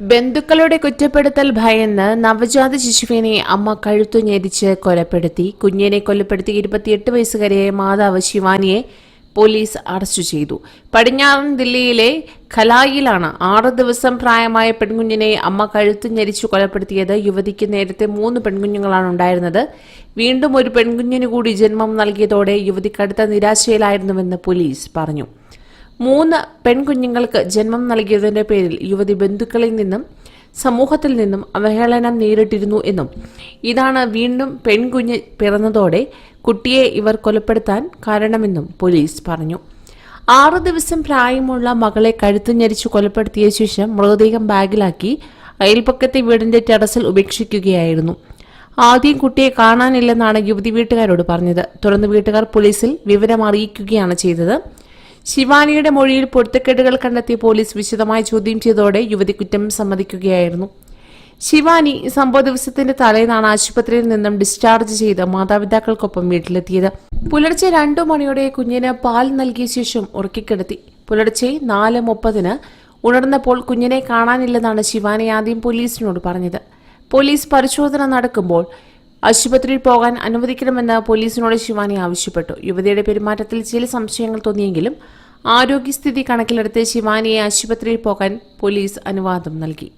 ബന്ധുക്കളുടെ കുറ്റപ്പെടുത്തൽ ഭയന്ന് നവജാത ശിശുവിനെ അമ്മ കഴുത്തു ഞെരിച്ച് കൊലപ്പെടുത്തി. കുഞ്ഞിനെ കൊലപ്പെടുത്തി ഇരുപത്തിയെട്ട് വയസ്സുകാരിയായ മാതാവ് ശിവാനിയെ പോലീസ് അറസ്റ്റ് ചെയ്തു. പടിഞ്ഞാറൻ ദില്ലിയിലെ ഖലായിലാണ് ആറ് ദിവസം പ്രായമായ പെൺകുഞ്ഞിനെ അമ്മ കഴുത്തു ഞെരിച്ചു കൊലപ്പെടുത്തിയത്. യുവതിക്ക് നേരത്തെ മൂന്ന് പെൺകുഞ്ഞുങ്ങളാണ് ഉണ്ടായിരുന്നത്. വീണ്ടും ഒരു പെൺകുഞ്ഞിന് കൂടി ജന്മം നൽകിയതോടെ യുവതി കടുത്ത നിരാശയിലായിരുന്നുവെന്ന് പോലീസ് പറഞ്ഞു. മൂന്ന് പെൺകുഞ്ഞുങ്ങൾക്ക് ജന്മം നൽകിയതിന്റെ പേരിൽ യുവതി ബന്ധുക്കളിൽ നിന്നും സമൂഹത്തിൽ നിന്നും അവഹേളനം നേരിട്ടിരുന്നു എന്നും. ഇതാണ് വീണ്ടും പെൺകുഞ്ഞ് പിറന്നതോടെ കുട്ടിയെ ഇവർ കൊലപ്പെടുത്താൻ കാരണമെന്നും പോലീസ് പറഞ്ഞു. ആറു ദിവസം പ്രായമുള്ള മകളെ കഴുത്തു ഞെരിച്ചു കൊലപ്പെടുത്തിയ ശേഷം മൃതദേഹം ബാഗിലാക്കി അയൽപ്പക്കത്തെ വീടിന്റെ ടെറസിൽ ഉപേക്ഷിക്കുകയായിരുന്നു. ആദ്യം കുട്ടിയെ കാണാനില്ലെന്നാണ് യുവതി വീട്ടുകാരോട് പറഞ്ഞത്. തുടർന്ന് വീട്ടുകാർ പോലീസിൽ വിവരം അറിയിക്കുകയാണ് ചെയ്തത്. ശിവാനിയുടെ മൊഴിയിൽ പൊരുത്തക്കേടുകൾ കണ്ടെത്തിയ പോലീസ് വിശദമായി ചോദ്യം ചെയ്തതോടെ യുവതി കുറ്റം സമ്മതിക്കുകയായിരുന്നു. ശിവാനി സംഭവ ദിവസത്തിന്റെ തലേന്നാണ് ആശുപത്രിയിൽ നിന്നും ഡിസ്ചാർജ് ചെയ്ത് മാതാപിതാക്കൾക്കൊപ്പം വീട്ടിലെത്തിയത്. പുലർച്ചെ രണ്ടു മണിയോടെ കുഞ്ഞിന് പാൽ നൽകിയ ശേഷം ഉറക്കിക്കിടത്തി. പുലർച്ചെ നാല് മുപ്പതിന് ഉണർന്നപ്പോൾ കുഞ്ഞിനെ കാണാനില്ലെന്നാണ് ശിവാനി ആദ്യം പോലീസിനോട് പറഞ്ഞത്. പോലീസ് പരിശോധന നടക്കുമ്പോൾ ആശുപത്രിയിൽ പോകാൻ അനുവദിക്കണമെന്ന് പോലീസിനോട് ശിവാനി ആവശ്യപ്പെട്ടു. യുവതിയുടെ പെരുമാറ്റത്തിൽ ചില സംശയങ്ങൾ തോന്നിയെങ്കിലും ആരോഗ്യസ്ഥിതി കണക്കിലെടുത്ത് ശിവാനിയെ ആശുപത്രിയിൽ പോകാൻ പോലീസ് അനുവാദം നൽകി.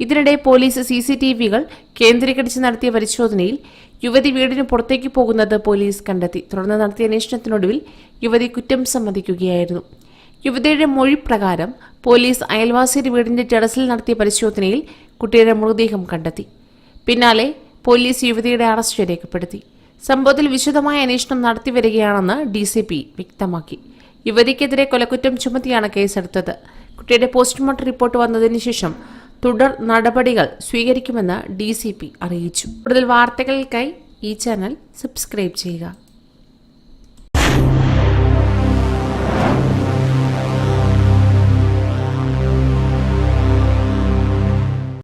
ഇതിനിടെ പോലീസ് സി സി ടി വികൾ കേന്ദ്രീകരിച്ച് നടത്തിയ പരിശോധനയിൽ യുവതി വീടിന് പുറത്തേക്ക് പോകുന്നത് പോലീസ് കണ്ടെത്തി. തുടർന്ന് നടത്തിയ അന്വേഷണത്തിനൊടുവിൽ യുവതി കുറ്റം സമ്മതിക്കുകയായിരുന്നു. യുവതിയുടെ മൊഴി പ്രകാരം പോലീസ് അയൽവാസിയുടെ വീടിന്റെ ടെറസിൽ നടത്തിയ പരിശോധനയിൽ കുട്ടിയുടെ മൃതദേഹം കണ്ടെത്തി. പിന്നാലെ പോലീസ് യുവതിയുടെ അറസ്റ്റ് രേഖപ്പെടുത്തി. സംഭവത്തിൽ വിശദമായ അന്വേഷണം നടത്തിവരികയാണെന്ന് ഡി സി പി വ്യക്തമാക്കി. യുവതിക്കെതിരെ കൊലക്കുറ്റം ചുമത്തിയാണ് കേസെടുത്തത്. കുട്ടിയുടെ പോസ്റ്റ്മോർട്ടം റിപ്പോർട്ട് വന്നതിന് ശേഷം തുടർ നടപടികൾ സ്വീകരിക്കുമെന്ന് ഡി അറിയിച്ചു. കൂടുതൽ വാർത്തകൾക്കായി ഈ ചാനൽ സബ്സ്ക്രൈബ് ചെയ്യുക.